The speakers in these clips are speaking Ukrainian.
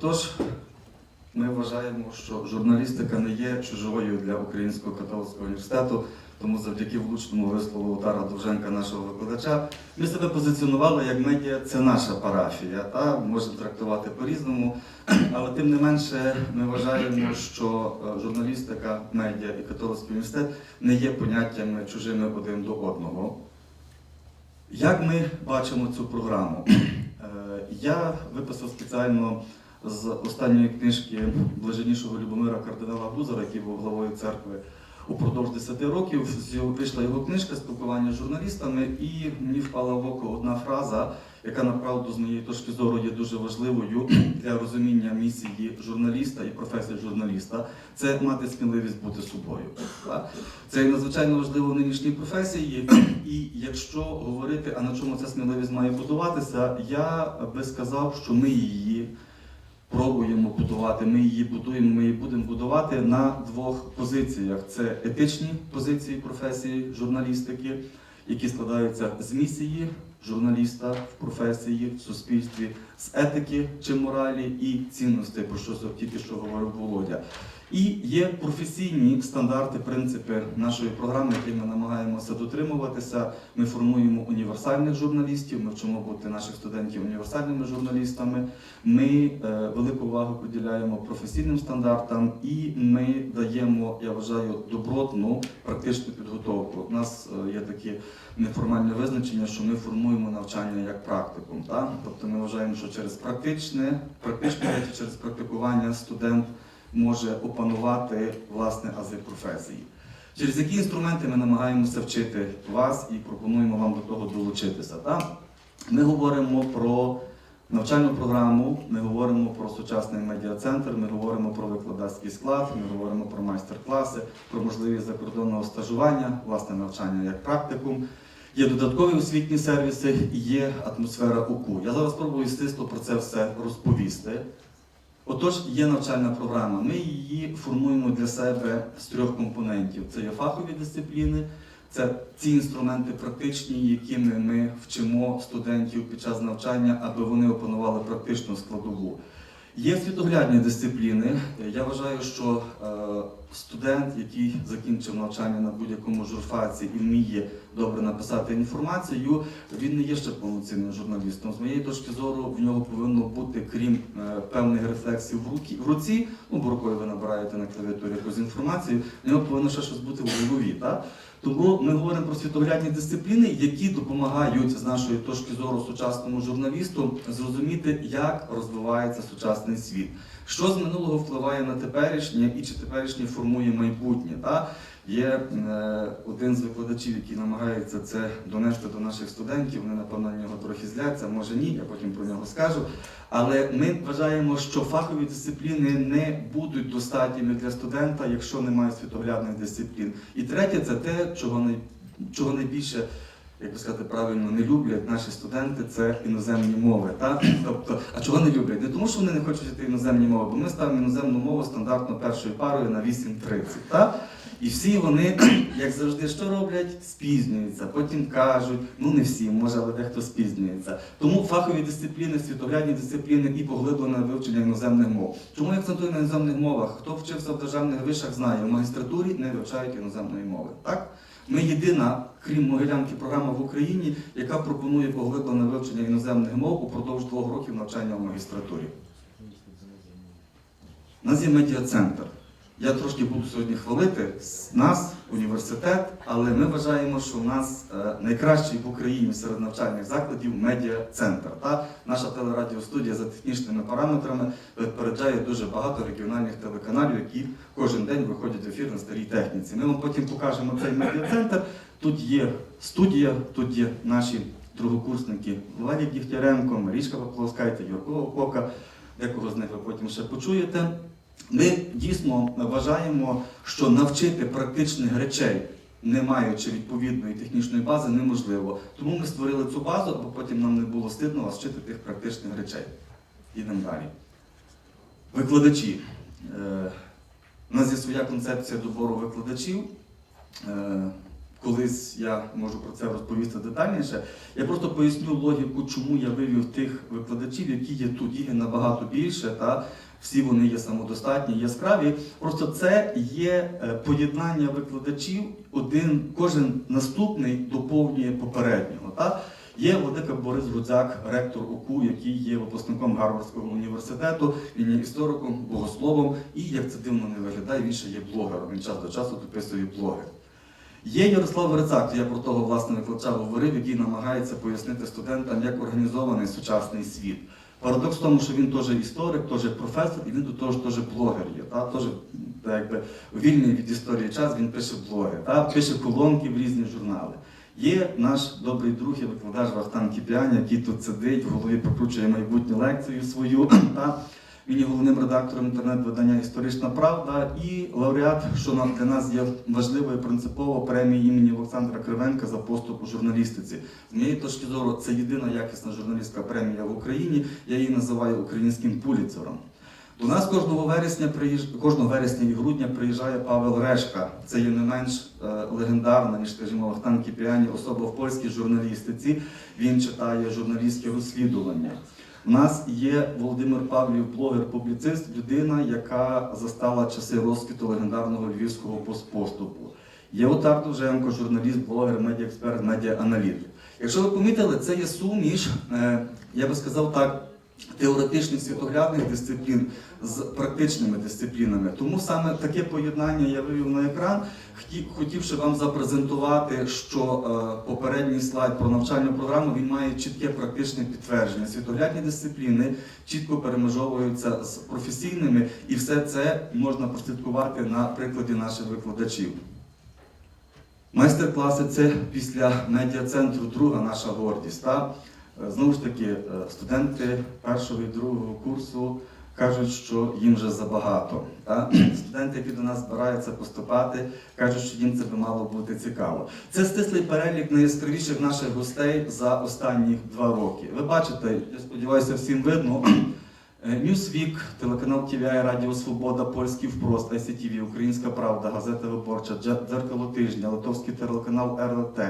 Отож, ми вважаємо, що журналістика не є чужою для Українського католицького університету, тому завдяки влучному вислову Тара Довженка, нашого викладача, ми себе позиціонували як медіа, це наша парафія. Та? Можемо трактувати по-різному, але тим не менше ми вважаємо, що е, журналістика, медіа і католицький університет не є поняттями чужими один до одного. Як ми бачимо цю програму? Е, Я виписав спеціально з останньої книжки блаженнішого Любомира кардинала Бузара, який був главою церкви упродовж 10 років. Вийшла його книжка спілкування з журналістами, і мені впала в око одна фраза, яка направду з моєї точки зору є дуже важливою для розуміння місії журналіста і професії журналіста. Це мати сміливість бути собою. Це надзвичайно важливо в нинішній професії. І якщо говорити, а на чому ця сміливість має будуватися, я би сказав, що ми її пробуємо будувати. Ми її будуємо, ми її будемо будувати на двох позиціях: це етичні позиції професії журналістики, які складаються з місії журналіста в професії, в суспільстві, з етики чи моралі і цінностей, про що тільки що говорив Володя. І є професійні стандарти, принципи нашої програми, які ми намагаємося дотримуватися. Ми формуємо універсальних журналістів, ми вчимо бути наших студентів універсальними журналістами. Ми е, велику увагу поділяємо професійним стандартам і ми даємо, я вважаю, добротну практичну підготовку. У нас е, є такі неформальне визначення, що ми формуємо навчання як практикум. Тобто ми вважаємо, що через практичне, практичні речі, через практикування студент може опанувати власне ази професії. Через які інструменти ми намагаємося вчити вас і пропонуємо вам до того долучитися. Так? Ми говоримо про навчальну програму, ми говоримо про сучасний медіа-центр, ми говоримо про викладацький склад, ми говоримо про майстер-класи, про можливість закордонного стажування, власне навчання як практикум. Є додаткові освітні сервіси і є атмосфера УКУ. Я зараз спробую стисло про це все розповісти. Отож, є навчальна програма. Ми її формуємо для себе з трьох компонентів: це є фахові дисципліни, це ці інструменти практичні, якими ми вчимо студентів під час навчання, аби вони опанували практичну складову. Є світоглядні дисципліни. Я вважаю, що е, студент, який закінчив навчання на будь-якому журфаці і вміє добре написати інформацію, він не є ще повноцінним журналістом. З моєї точки зору, в нього повинно бути, крім е, певних рефлексій в, руки, в руці, ну бо рукою ви набираєте на клавіатурі якусь інформацію, в нього повинно ще щось бути в голові. Так? Тому ми говоримо про світоглядні дисципліни, які допомагають з нашої точки зору сучасному журналісту зрозуміти, як розвивається сучасний світ, що з минулого впливає на теперішнє і чи теперішнє формує майбутнє. Та? Є е, один з викладачів, який намагається це донести до наших студентів. Вони, напевно, на нього трохи зляться, може ні, я потім про нього скажу. Але ми вважаємо, що фахові дисципліни не будуть достатніми для студента, якщо немає світоглядних дисциплін. І третє, це те, чого, най, чого найбільше, як би сказати правильно, не люблять наші студенти, це іноземні мови. Так? Тобто, а чого не люблять? Не тому, що вони не хочуть іноземні мови, бо ми ставимо іноземну мову стандартно першою парою на 8.30. Так? І всі вони, як завжди, що роблять? Спізнюються. Потім кажуть, ну не всі, може, але дехто спізнюється. Тому фахові дисципліни, світоглядні дисципліни і поглиблене вивчення іноземних мов. Чому я акцентую на іноземних мовах? Хто вчився в державних вишах, знає, в магістратурі не вивчають іноземної мови. Так? Ми єдина, крім Могилянки, програма в Україні, яка пропонує поглиблене вивчення іноземних мов упродовж двох років навчання в магістратурі. У нас є медіа-центр. Я трошки буду сьогодні хвалити нас, університет, але ми вважаємо, що в нас е, найкращий в Україні серед навчальних закладів медіа-центр. Та наша телерадіостудія за технічними параметрами випереджає дуже багато регіональних телеканалів, які кожен день виходять в ефір на старій техніці. Ми вам потім покажемо цей медіа-центр. Тут є студія, тут є наші другокурсники Владі Дігтяренко, Марічка Поплавскайте, Юрко Опока. Декого з них ви потім ще почуєте. Ми дійсно вважаємо, що навчити практичних речей, не маючи відповідної технічної бази, неможливо. Тому ми створили цю базу, аби потім нам не було стидно вас вчити тих практичних речей. Йдемо далі. Викладачі. Е, У нас є своя концепція добору викладачів. Е, колись я можу про це розповісти детальніше. Я просто поясню логіку, чому я вивів тих викладачів, які є тут. Їх є набагато більше, та всі вони є самодостатні, яскраві. Просто це є е, поєднання викладачів. Один кожен наступний доповнює попереднього. Та? Є Владика Борис Гудзяк, ректор УКУ, який є випускником Гарвардського університету, він є істориком, богословом, і як це дивно не виглядає, він ще є блогером. Він час до часу дописує блоги. Є Ярослав Грицак, я про того власне викладача говорив, який намагається пояснити студентам, як організований сучасний світ. Парадокс в тому, що він теж історик, теж професор, і він до того ж теж блогер є. Та? Теж, якби, вільний від історії час він пише блоги, та? пише колонки в різні журнали. Є наш добрий друг і викладач Вахтан Кіпіан, який тут сидить, в голові прокручує майбутню лекцію свою. Та? Він є головним редактором інтернет-видання Історична Правда і лауреат, що для нас є важливою принципово премії імені Олександра Кривенка за поступ у журналістиці. З моєї точки зору, це єдина якісна журналістська премія в Україні. Я її називаю українським пуліцером. До нас кожного вересня приїж... кожного вересня і грудня приїжджає Павел Решка. Це є не менш е, легендарна, ніж, скажімо, Вахтан Кіпіані, особа в польській журналістиці. Він читає журналістські розслідування. У нас є Володимир Павлів, блогер-публіцист, людина, яка застала часи розквіту легендарного львівського постпоступу. Є Отар Довженко, журналіст, блогер, медіаексперт, медіааналітик. Якщо ви помітили, це є суміш, е, я би сказав так, теоретичних світоглядних дисциплін з практичними дисциплінами. Тому саме таке поєднання я вивів на екран, хотівши вам запрезентувати, що е, попередній слайд про навчальну програму він має чітке практичне підтвердження. Світоглядні дисципліни чітко перемежовуються з професійними, і все це можна прослідкувати на прикладі наших викладачів. Майстер-класи це після медіа-центру друга наша гордість. Е, Знову ж таки, е, студенти першого і другого курсу кажуть, що їм вже забагато. Та? Студенти, які до нас збираються поступати, кажуть, що їм це би мало бути цікаво. Це стислий перелік найяскравіших наших гостей за останні два роки. Ви бачите, я сподіваюся, всім видно. Е, Newsweek, телеканал TVI, Радіо Свобода, Польський впрост, ICTV, Українська Правда, Газета Виборча, Дзеркало тижня, Литовський телеканал РЛТ,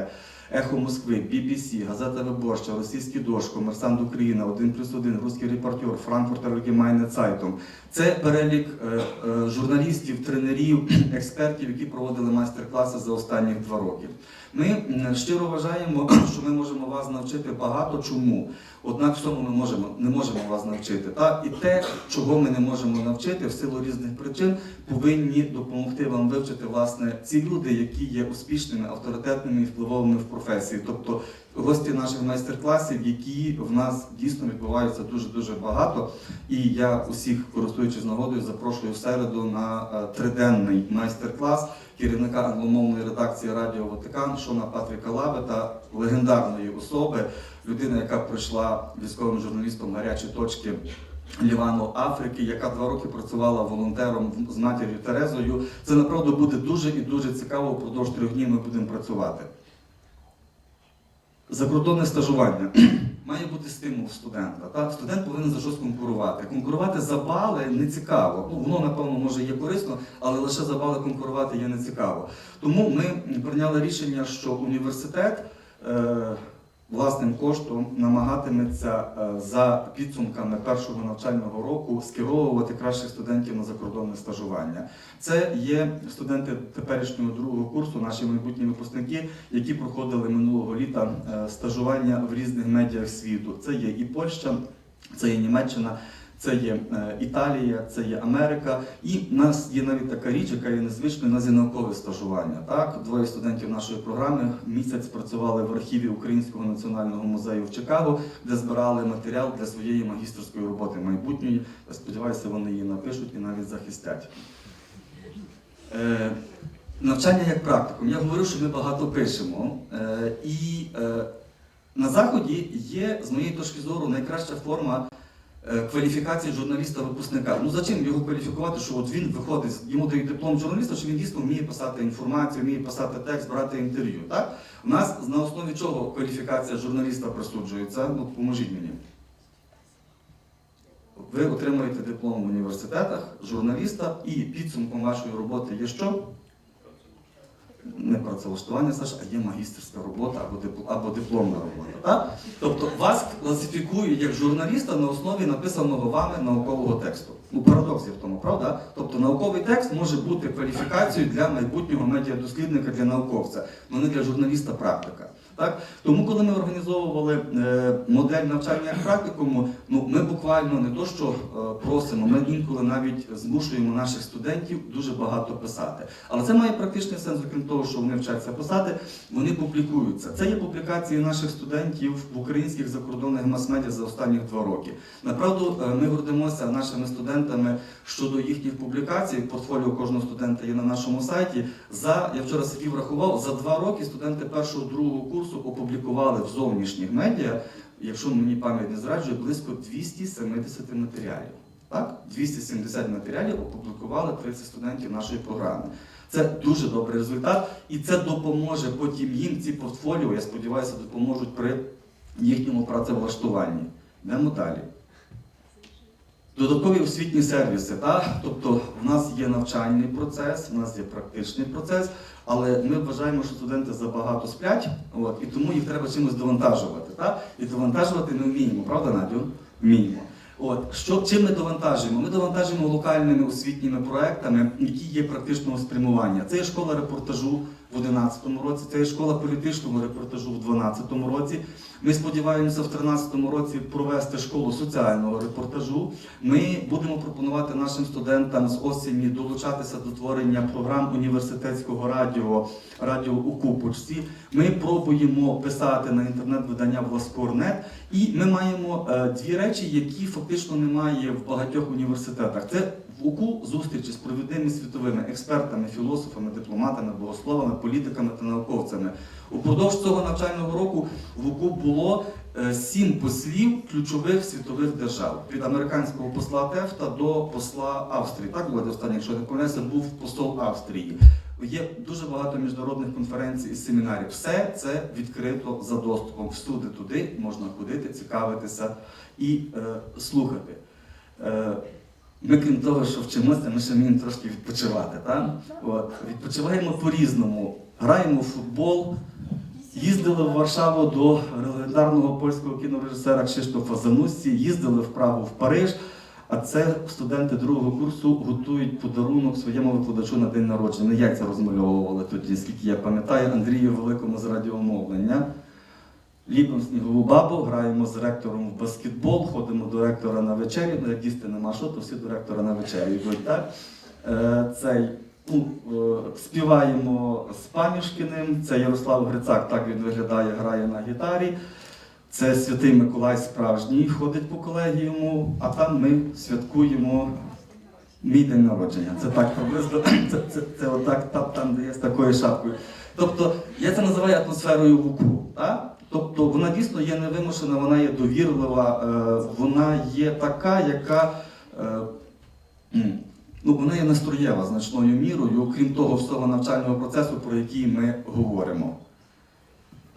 Ехо Москви, BBC, Газета Виборча, Російський дощ, Комерсант Україна, 1 плюс 1, Руський репортер, Франкфуртер Allgemeine Zeitung. Це перелік е, е, журналістів, тренерів, експертів, які проводили майстер-класи за останні два роки. Ми щиро вважаємо, що ми можемо вас навчити багато чому. Однак всьому ми можемо, не можемо вас навчити. Та? І те, чого ми не можемо навчити в силу різних причин, повинні допомогти вам вивчити власне ці люди, які є успішними, авторитетними і впливовими в професії. Тобто гості наших майстер-класів, які в нас дійсно відбуваються дуже дуже багато. І я усіх, користуючись нагодою, запрошую в середу на е, триденний майстер-клас керівника англомовної редакції Радіо Ватикан Шона Патріка Лави та легендарної особи, людина, яка пройшла військовим журналістом гарячі точки. Лівану Африки, яка два роки працювала волонтером з матір'ю Терезою. Це направду буде дуже і дуже цікаво. Впродовж трьох днів ми будемо працювати. Закордонне стажування має бути стимул студента. Так? Студент повинен за щось конкурувати. Конкурувати за бали не цікаво. Ну, воно, напевно, може є корисно, але лише за бали конкурувати є не цікаво. Тому ми прийняли рішення, що університет е, власним коштом намагатиметься е, за підсумками першого навчального року скеровувати кращих студентів на закордонне стажування. Це є студенти теперішнього другого курсу, наші майбутні випускники, які проходили минулого літа е, стажування в різних медіах світу. Це є і Польща, це є Німеччина. Це є е, Італія, це є Америка, і в нас є навіть така річ, яка є незвичною, у нас є наукове стажування. Так, двоє студентів нашої програми місяць працювали в архіві Українського національного музею в Чикаго, де збирали матеріал для своєї магістерської роботи майбутньої. Я сподіваюся, вони її напишуть і навіть захистять. Е, навчання як практикум. Я говорю, що ми багато пишемо. Е, і на Заході є, з моєї точки зору, найкраща форма кваліфікації журналіста-випускника. Ну зачем його кваліфікувати, що от він виходить, йому дають диплом журналіста, що він дійсно вміє писати інформацію, вміє писати текст, брати інтерв'ю. Так? У нас на основі чого кваліфікація журналіста присуджується? Ну, поможіть мені. Ви отримуєте диплом в університетах журналіста, і підсумком вашої роботи є що? Не працевлаштування, Саша, а є магістерська робота або, диплом, або дипломна робота. Так? Тобто вас класифікують як журналіста на основі написаного вами наукового тексту. Ну, парадокс є в тому, правда? Тобто науковий текст може бути кваліфікацією для майбутнього медіадослідника, для науковця, але не для журналіста практика. Так? Тому, коли ми організовували е, модель навчання як практикуму, ну, ми буквально не то, що е, просимо, ми інколи навіть змушуємо наших студентів дуже багато писати. Але це має практичний сенс, окрім того, що вони вчаться писати, вони публікуються. Це є публікації наших студентів в українських закордонних мас-медіа за останні два роки. Направду, е, ми гордимося нашими студентами щодо їхніх публікацій. Портфоліо кожного студента є на нашому сайті. За я вчора сидів рахував, за два роки студенти першого другого курсу опублікували в зовнішніх медіа, якщо мені пам'ять не зраджує, близько 270 матеріалів. Так, 270 матеріалів опублікували 30 студентів нашої програми. Це дуже добрий результат, і це допоможе потім їм ці портфоліо, я сподіваюся, допоможуть при їхньому працевлаштуванні. Йдемо далі. Додаткові освітні сервіси. Так? Тобто в нас є навчальний процес, в нас є практичний процес, але ми вважаємо, що студенти забагато сплять, от, і тому їх треба чимось довантажувати. Так? І довантажувати ми вміємо, правда, Надю? Вміємо. От, що, чим ми довантажуємо? Ми довантажуємо локальними освітніми проектами, які є практичного спрямування. Це є школа репортажу в 2011 році, це є школа політичного репортажу в 2012 році. Ми сподіваємося в 2013 році провести школу соціального репортажу. Ми будемо пропонувати нашим студентам з осені долучатися до творення програм університетського радіо, радіо у Купочці. Ми пробуємо писати на інтернет-видання Власкорнет. І ми маємо е, дві речі, які фактично немає в багатьох університетах. Це УКУ зустрічі з провідними світовими експертами, філософами, дипломатами, богословами, політиками та науковцями. Упродовж цього навчального року в УКУ було е, сім послів ключових світових держав від американського посла Тефта до посла Австрії. Так було останнє, якщо не помиляюся, був посол Австрії. Є дуже багато міжнародних конференцій і семінарів. Все це відкрито за доступом. Всюди туди можна ходити, цікавитися і е, слухати. Е, ми, крім того, що вчимося, ми ще вміємо трошки відпочивати. Так? От. Відпочиваємо по-різному. Граємо в футбол, їздили в Варшаву до легендарного польського кінорежисера Кшиштофа Зануссі, їздили вправо в Париж. А це студенти другого курсу готують подарунок своєму викладачу на день народження. Як це розмальовували тоді, скільки я пам'ятаю, Андрію Великому з радіомовлення. Ліпимо снігову бабу, граємо з ректором в баскетбол, ходимо до ректора на вечері. Ну, як їсти нема що, то всі до ректора на вечері йдуть. Так? Е, цей, ну, співаємо з Панюшкіним, це Ярослав Грицак, так він виглядає, грає на гітарі. Це святий Миколай справжній ходить по колегіуму, а там ми святкуємо мій день народження. Це так приблизно, це, це, це отак там, де я з такою шапкою. Тобто я це називаю атмосферою ВУКУ. Так? Тобто вона дійсно є невимушена, вона є довірлива, е, вона є така, яка е, ну, вона є настроєва значною мірою, окрім того всього навчального процесу, про який ми говоримо.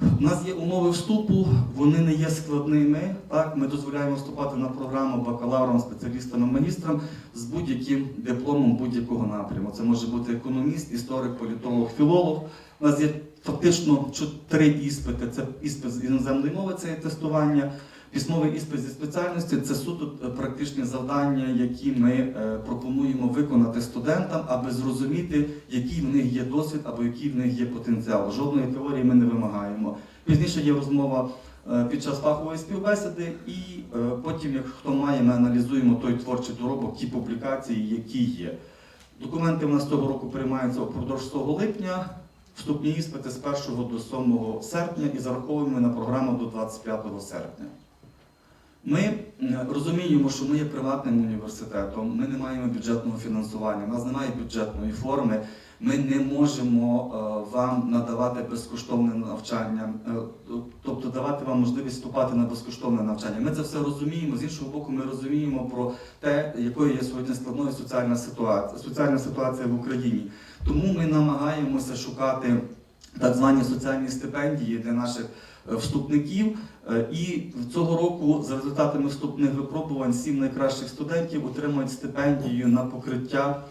У нас є умови вступу, вони не є складними. Так, ми дозволяємо вступати на програму бакалаврам, спеціалістам магістрам з будь-яким дипломом будь-якого напряму. Це може бути економіст, історик, політолог, філолог. У нас є фактично три іспити. Це іспит з іноземної мови, це є тестування. Письмовий іспит зі спеціальності це суто е, практичні завдання, які ми е, пропонуємо виконати студентам, аби зрозуміти, який в них є досвід або який в них є потенціал. Жодної теорії ми не вимагаємо. Пізніше є розмова е, під час фахової співбесіди, і потім, як хто має, ми аналізуємо той творчий доробок, ті публікації, які є. Документи в нас цього року приймаються впродовж 6 липня. Вступні іспити з 1 до 7 серпня і зараховуємо на програму до 25 серпня. Ми розуміємо, що ми є приватним університетом, ми не маємо бюджетного фінансування, у нас немає бюджетної форми. Ми не можемо е, вам надавати безкоштовне навчання, е, тобто давати вам можливість вступати на безкоштовне навчання. Ми це все розуміємо. З іншого боку, ми розуміємо про те, якою є сьогодні складною соціальна ситуація, соціальна ситуація в Україні. Тому ми намагаємося шукати так звані соціальні стипендії для наших вступників. Е, І цього року, за результатами вступних випробувань, сім найкращих студентів отримують стипендію на покриття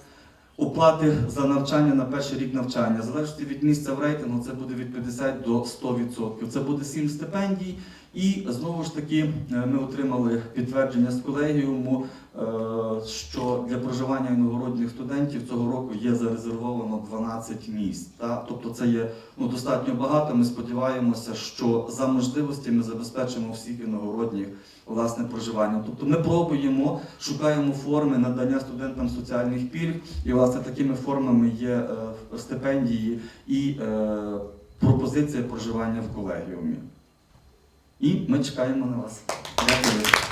оплати за навчання на перший рік навчання. Залежно від місця в рейтингу, це буде від 50 до 100%. Це буде 7 стипендій. І знову ж таки е, ми отримали підтвердження з колегіуму, проживання іногородніх студентів цього року є зарезервовано 12 місць. Та? Тобто це є ну, достатньо багато. Ми сподіваємося, що за можливості ми забезпечимо всіх іногородніх власне проживання. Тобто ми пробуємо, шукаємо форми надання студентам соціальних пільг, і власне такими формами є е, стипендії і е, пропозиція проживання в колегіумі. І ми чекаємо на вас. Дякую.